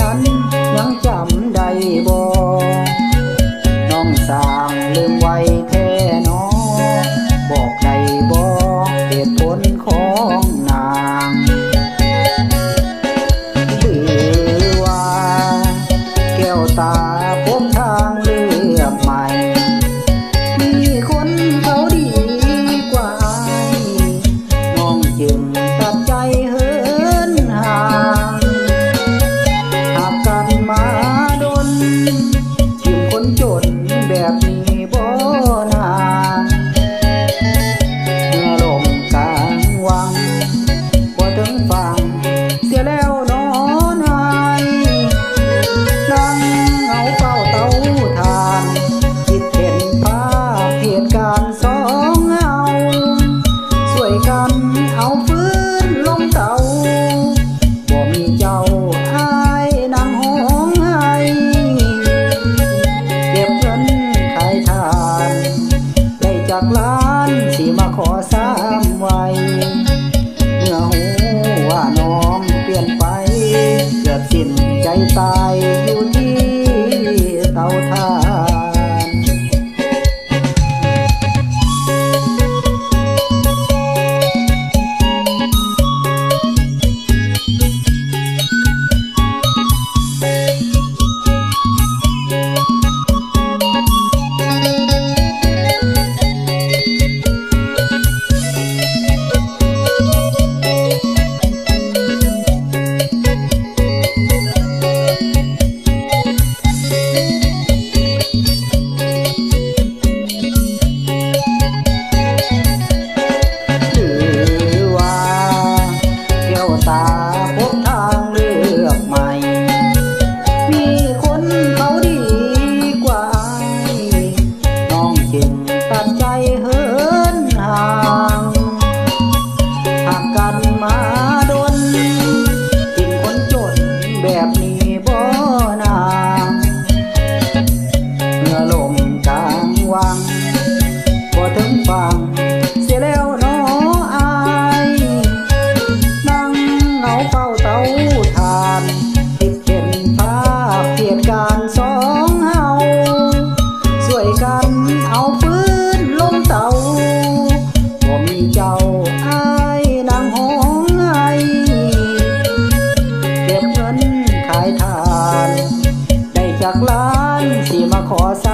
นั้นยังจำได้บ่น้องสางลืมไว้แท้ เอาฟื้นลงเตาบ่มีเจ้าอายนำหงให้เก็บเงินขายทานได้จากล้านสิมาขอสามไว้เมื่อหูว่าน้องเปลี่ยนไป เกือบสิ้นใจตายอยู่ที่เตาทานาน ได้จากล้านที่มาขอสา